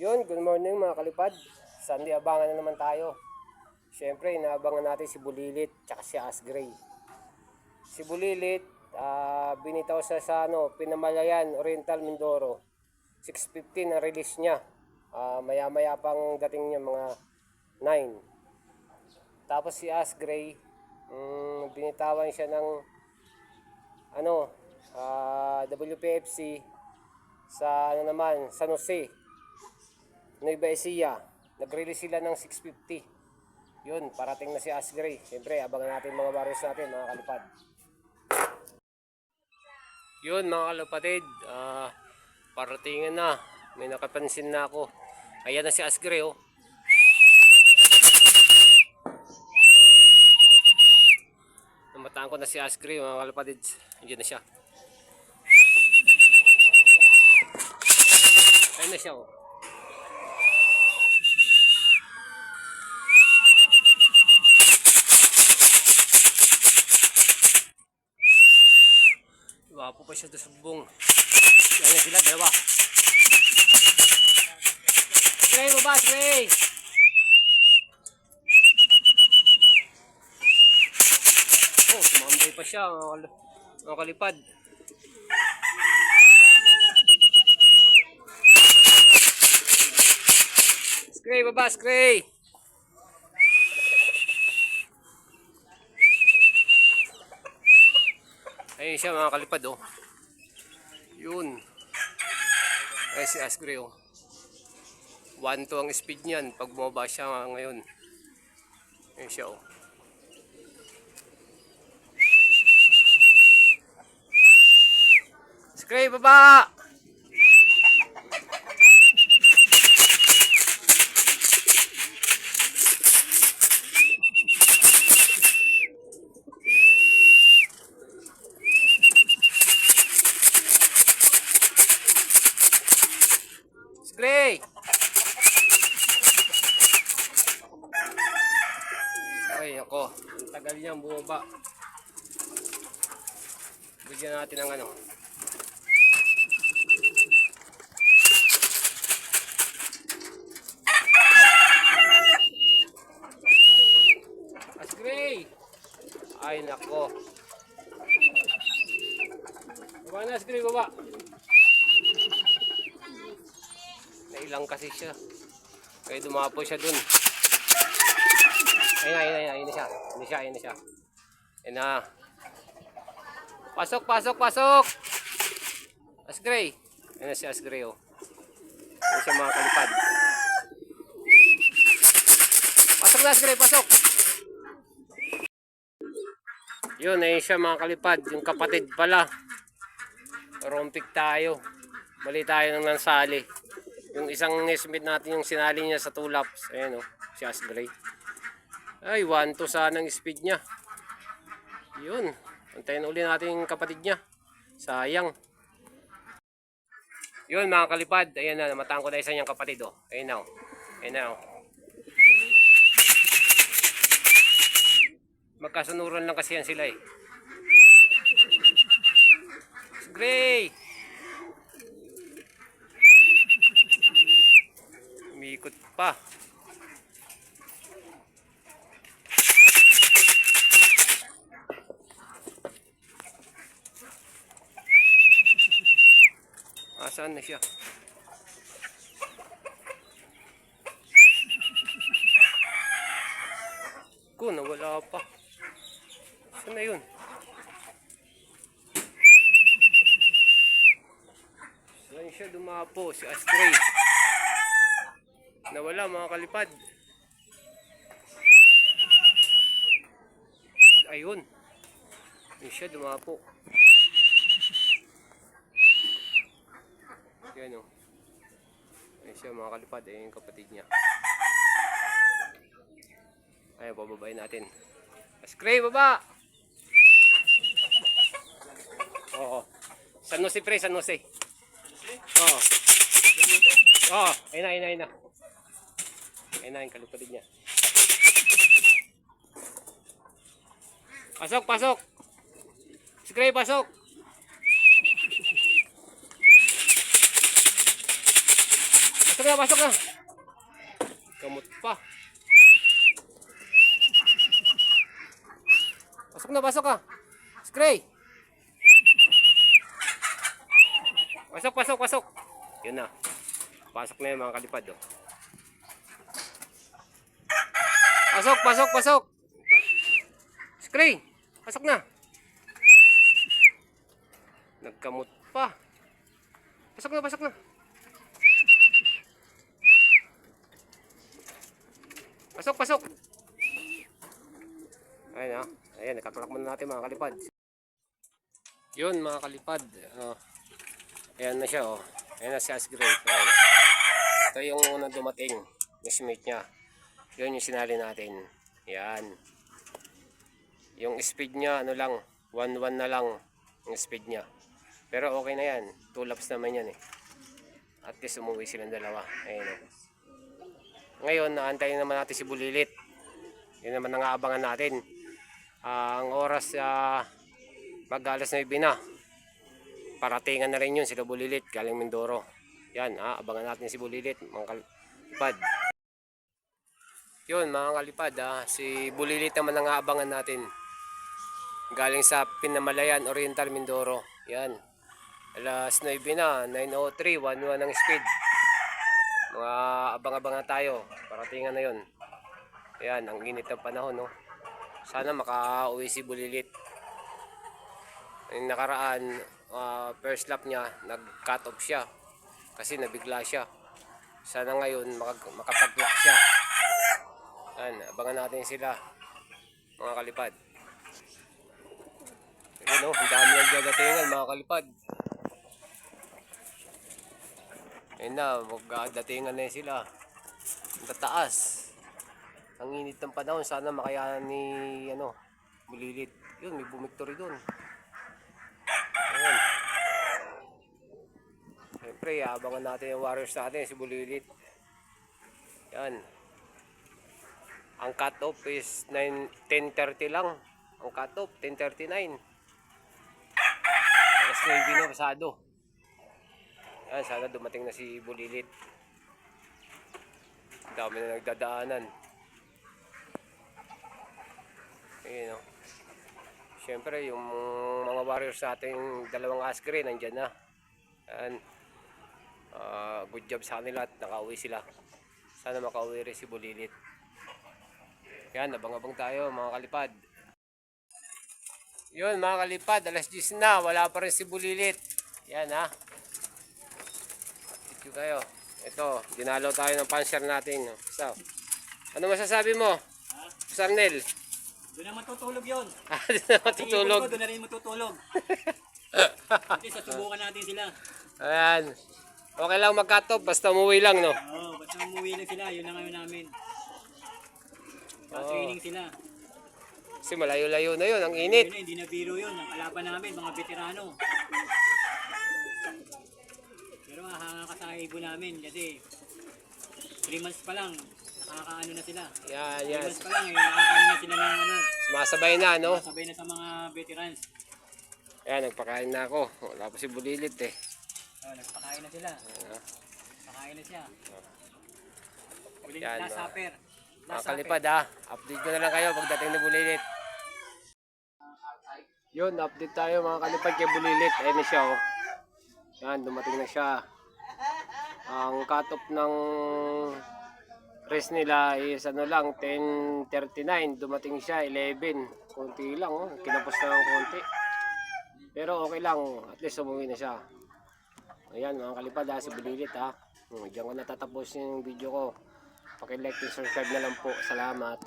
Yun, good morning mga kalipad. Sunday abangan na naman tayo. Siyempre, inaabangan natin si Bulilit tsaka si Asgray. Si Bulilit, ah, binitaw sa sa ano, Pinamalayan, Oriental Mindoro. 6.15 na release niya. Ah, maya-maya pang dating niya mga 9. Tapos si Asgray, mm, binitawan siya ng ano, ah, WPFC sa ano naman, San Jose. Nueva Ecija. Nag-release sila ng 650. Yun, parating na si Asgray. Siyempre, abangan natin mga baros natin, mga kalipad. Yun, mga kalapatid. ah paratingin na. May nakapansin na ako. Ayan na si Asgray, oh. Namataan ko na si Asgray, mga kalapatid. Andiyan na siya. Ayun na siya, oh. Wapo pa siya doon sa bubong. Yan na sila, dalawa. Gray mo ba? Oh, tumambay pa siya, mga, mga kalipad. Gray, baba, Gray! Ayun siya mga kalipad oh. Yun. Ay si Asgray oh. 1 to ang speed niyan pag bumaba siya ngayon. Ayun siya oh. Asgray baba! Ay ako, ang tagal niyang bumaba. Bigyan natin ng ano. Asgray! Ay nako. Baba na Asgray, baba. Nailang kasi siya. Kaya dumapo siya dun. Ayun na, ayun na, ayun na siya. Ayun na siya, ayun na siya. Ayun na. Pasok, pasok, pasok! Asgray. Ayun na si Asgray, oh. Ayun siya mga kalipad. Pasok na, Asgray, pasok! Yun, ayun siya mga kalipad. Yung kapatid pala. Rompik tayo. Bali tayo ng nansali. Yung isang nesmith natin yung sinali niya sa tulaps. Ayan o, si Asgray. Ay, 1 to sana ang speed niya. Yun. Antayin uli natin yung kapatid niya. Sayang. Yun mga kalipad. Ayan na, namataan ko na isa niyang kapatid o. Ayan na o. Ayan na o. Magkasunuran lang kasi yan sila eh. Asgray! Umikot pa. Asaan na siya? Ko, nawala pa. Saan na yun? Saan siya dumapo? Si Astray. Nawala mga kalipad. Ayun. Yun siya dumapo. Yan o. Ayun siya mga kalipad. Ayun yung kapatid niya. Ayun, bababayin natin. Askray, baba! Oo. San Jose pre, San Jose. Oo. Oo, ayun na, ayun na, ayun na. Ayun na yung kalipatid niya. Pasok, pasok! Si Gray, pasok! Pasok na, pasok na. Kamot pa. Pasok na, pasok ka. Scray. Pasok, pasok, pasok. Yun na. Pasok na yung mga kalipad. Oh. Pasok, pasok, pasok. Scray. Pasok na. Nagkamot pa. Pasok na, pasok na. Pasok, pasok. Ayun ah. Ayan, nakaklak muna natin mga kalipad. Yun mga kalipad. Oh. Ayan na siya oh. Ayan na si Asgray. Ayan. Ito yung unang dumating. Yung smate niya. Yun yung sinali natin. Yan. Yung speed niya, ano lang, 1-1 na lang yung speed niya. Pero okay na yan. 2 laps naman yan eh. At least umuwi silang dalawa. Ayun oh. Ngayon, naantayin naman natin si Bulilit. Yun naman ang aabangan natin. Ah, ang oras uh, mag alas 9 na. Paratingan na rin yun sila Bulilit galing Mindoro. Yan, ah, abangan natin si Bulilit, mga kalipad. Yun, mga kalipad, ah, si Bulilit naman ang aabangan natin. Galing sa Pinamalayan, Oriental, Mindoro. Yan. Alas 9 na, 9.03, 1-1 ang speed. Mga abang-abangan tayo. Paratingan na yun. Yan, ang init ng panahon, no. Sana makauwi si Bulilit. Yung nakaraan, ah, first lap niya, nag-cut off siya. Kasi nabigla siya. Sana ngayon makag- makapag-lock siya. Yan, abangan natin sila. Mga kalipad. Ayun, no, ang dami ng dadatingan, mga kalipad. Ayun na, magdatingan na sila. Ang tataas. Ang init ng panahon, sana makayanan ni, ano, bulilit. Yun, may bumiktory doon. Ayun. Siyempre, abangan natin yung warriors natin, si bulilit. Yan. Ang cut-off is 9, 10.30 lang. Ang cut-off, 10.39. Alas 9 na pasado. Yan, sana dumating na si Bulilit. Dami na nagdadaanan. Ayun o. Siyempre, yung mga warriors nating dalawang askre, nandyan na. Yan. Ah, good job sa kanila at nakauwi sila. Sana makauwi rin si Bulilit. Yan, abang-abang tayo mga kalipad. Yun mga kalipad, alas 10 na, wala pa rin si Bulilit. Yan ha. Thank you kayo. Ito, dinalaw tayo ng panser natin. no. So, ano masasabi mo? Sarnel? Doon na matutulog yun. Ah, di na matutulog. Doon na rin matutulog. Kasi susubukan natin sila. Ayan. Okay lang magkatop, basta umuwi lang, no? Oo, basta umuwi lang sila. Yun na ngayon namin. Pa-training sila. Kasi malayo-layo na yun, ang Yun init. na, hindi na biro yun. Ang kalaban namin, mga veterano. Pero mahanga ka sa ibo namin kasi 3 months pa lang, nakakaano na sila. Yan, 3 yan. months pa lang, eh, nakakaano na sila ng ano, Sumasabay na, no? sabay na sa mga veterans. Ayan, nagpakain na ako. Wala pa si Bulilit, eh. Oh, nagpakain na sila. Ah. Pakain na siya. Ulit Yan, last mga- supper. Mga Last supper. kalipad, ha? Update ko na lang kayo pagdating ni Bulilit. Yun, update tayo mga kalipad kay Bulilit. Ayan na siya, oh. Yan, dumating na siya. Ang cut-off ng rest nila is ano lang, 10.39. Dumating siya, 11. Konti lang, oh. Kinapos na ng konti. Pero okay lang, at least umuwi na siya. Ayan, mga kalipad, ha, si Bulilit, ha. Hmm, diyan ko natatapos yung video ko. Paki-like and subscribe na lang po. Salamat.